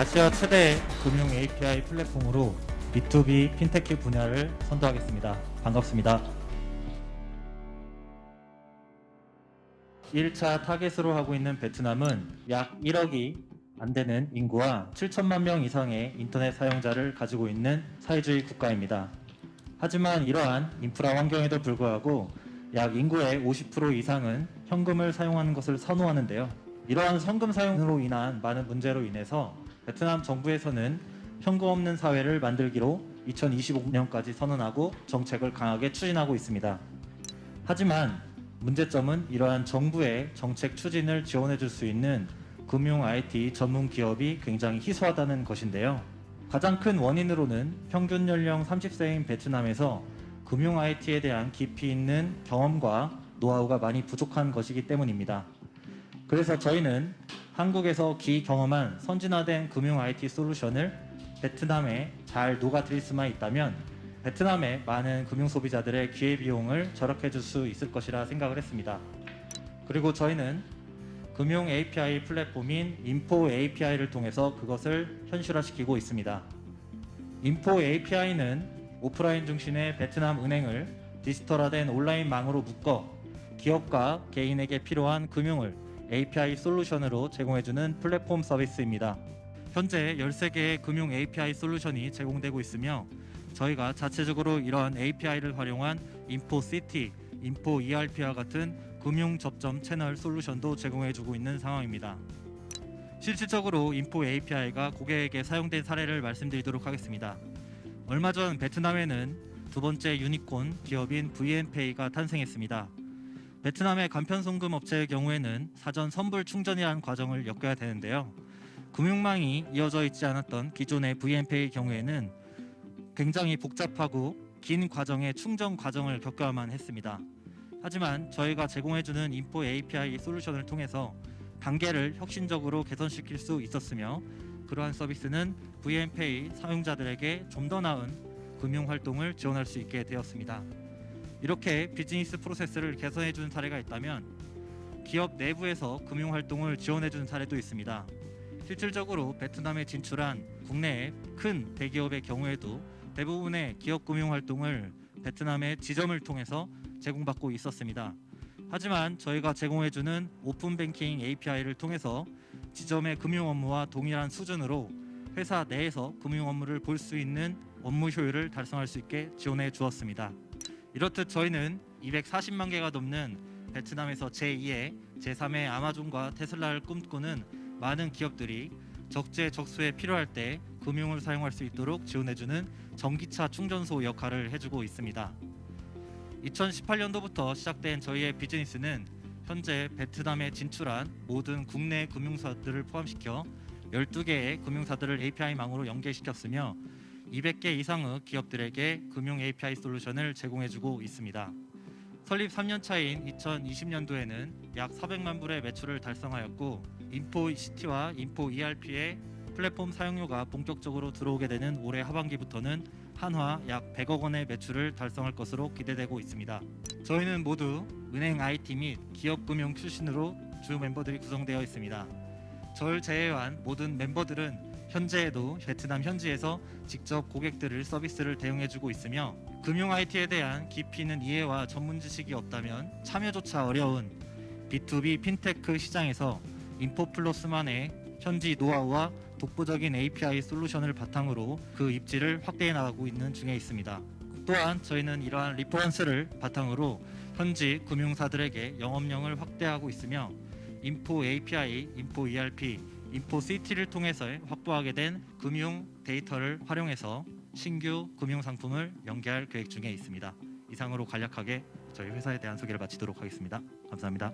아시아 최대 금융 API 플랫폼으로 B2B 핀테크 분야를 선도하겠습니다. 반갑습니다. 1차 타겟으로 하고 있는 베트남은 약 1억이 안 되는 인구와 7천만 명 이상의 인터넷 사용자를 가지고 있는 사회주의 국가입니다. 하지만 이러한 인프라 환경에도 불구하고 약 인구의 50% 이상은 현금을 사용하는 것을 선호하는데요. 이러한 현금 사용으로 인한 많은 문제로 인해서 베트남 정부에서는 현금 없는 사회를 만들기로 2025년까지 선언하고 정책을 강하게 추진하고 있습니다. 하지만 문제점은 이러한 정부의 정책 추진을 지원해 줄 수 있는 금융 IT 전문 기업이 굉장히 희소하다는 것인데요. 가장 큰 원인으로는 평균 연령 30세인 베트남에서 금융 IT에 대한 깊이 있는 경험과 노하우가 많이 부족한 것이기 때문입니다. 그래서 저희는 한국에서 기 경험한 선진화된 금융 IT 솔루션을 베트남에 잘 녹아들일 수만 있다면 베트남의 많은 금융 소비자들의 기회 비용을 절약해 줄 수 있을 것이라 생각을 했습니다. 그리고 저희는 금융 API 플랫폼인 인포 API를 통해서 그것을 현실화시키고 있습니다. 인포 API는 오프라인 중심의 베트남 은행을 디지털화된 온라인망으로 묶어 기업과 개인에게 필요한 금융을 API 솔루션으로 제공해주는 플랫폼 서비스입니다. 현재 13개의 금융 API 솔루션이 제공되고 있으며 저희가 자체적으로 이러한 API를 활용한 인포시티, 인포 ERP와 같은 금융 접점 채널 솔루션도 제공해주고 있는 상황입니다. 실질적으로 인포 API가 고객에게 사용된 사례를 말씀드리도록 하겠습니다. 얼마 전 베트남에는 두 번째 유니콘 기업인 VNPay가 탄생했습니다. 베트남의 간편 송금 업체의 경우에는 사전 선불 충전이라는 과정을 겪어야 되는데요. 금융망이 이어져 있지 않았던 기존의 VNPay 경우에는 굉장히 복잡하고 긴 과정의 충전 과정을 겪어야만 했습니다. 하지만 저희가 제공해주는 인포 API 솔루션을 통해서 단계를 혁신적으로 개선시킬 수 있었으며 그러한 서비스는 VNPay 사용자들에게 좀 더 나은 금융 활동을 지원할 수 있게 되었습니다. 이렇게 비즈니스 프로세스를 개선해 준 사례가 있다면 기업 내부에서 금융 활동을 지원해 준 사례도 있습니다. 실질적으로 베트남에 진출한 국내의 큰 대기업의 경우에도 대부분의 기업 금융 활동을 베트남의 지점을 통해서 제공받고 있었습니다. 하지만 저희가 제공해주는 오픈 뱅킹 API를 통해서 지점의 금융 업무와 동일한 수준으로 회사 내에서 금융 업무를 볼 수 있는 업무 효율을 달성할 수 있게 지원해 주었습니다. 이렇듯 저희는 240만 개가 넘는 베트남에서 제2의 제3의 아마존과 테슬라를 꿈꾸는 많은 기업들이 적재적소에 필요할 때 금융을 사용할 수 있도록 지원해주는 전기차 충전소 역할을 해주고 있습니다. 2018년도부터 시작된 저희의 비즈니스는 현재 베트남에 진출한 모든 국내 금융사들을 포함시켜 12개의 금융사들을 API망으로 연계시켰으며 200개 이상의 기업들에게 금융 API 솔루션을 제공해주고 있습니다. 설립 3년 차인 2020년도에는 약 400만 불의 매출을 달성하였고 인포 시티와 인포 ERP의 플랫폼 사용료가 본격적으로 들어오게 되는 올해 하반기부터는 한화 약 100억 원의 매출을 달성할 것으로 기대되고 있습니다. 저희는 모두 은행 IT 및 기업 금융 출신으로 주 멤버들이 구성되어 있습니다. 저를 제외한 모든 멤버들은 현재에도 베트남 현지에서 직접 고객들을 서비스를 대응해주고 있으며 금융 IT에 대한 깊이 있는 이해와 전문 지식이 없다면 참여조차 어려운 B2B 핀테크 시장에서 인포플러스만의 현지 노하우와 독보적인 API 솔루션을 바탕으로 그 입지를 확대해 나가고 있는 중에 있습니다. 또한 저희는 이러한 리퍼런스를 바탕으로 현지 금융사들에게 영업령을 확대하고 있으며 인포 API, 인포 ERP, 인포 CT를 통해서 확보하게 된 금융 데이터를 활용해서 신규 금융 상품을 연계할 계획 중에 있습니다. 이상으로 간략하게 저희 회사에 대한 소개를 마치도록 하겠습니다. 감사합니다.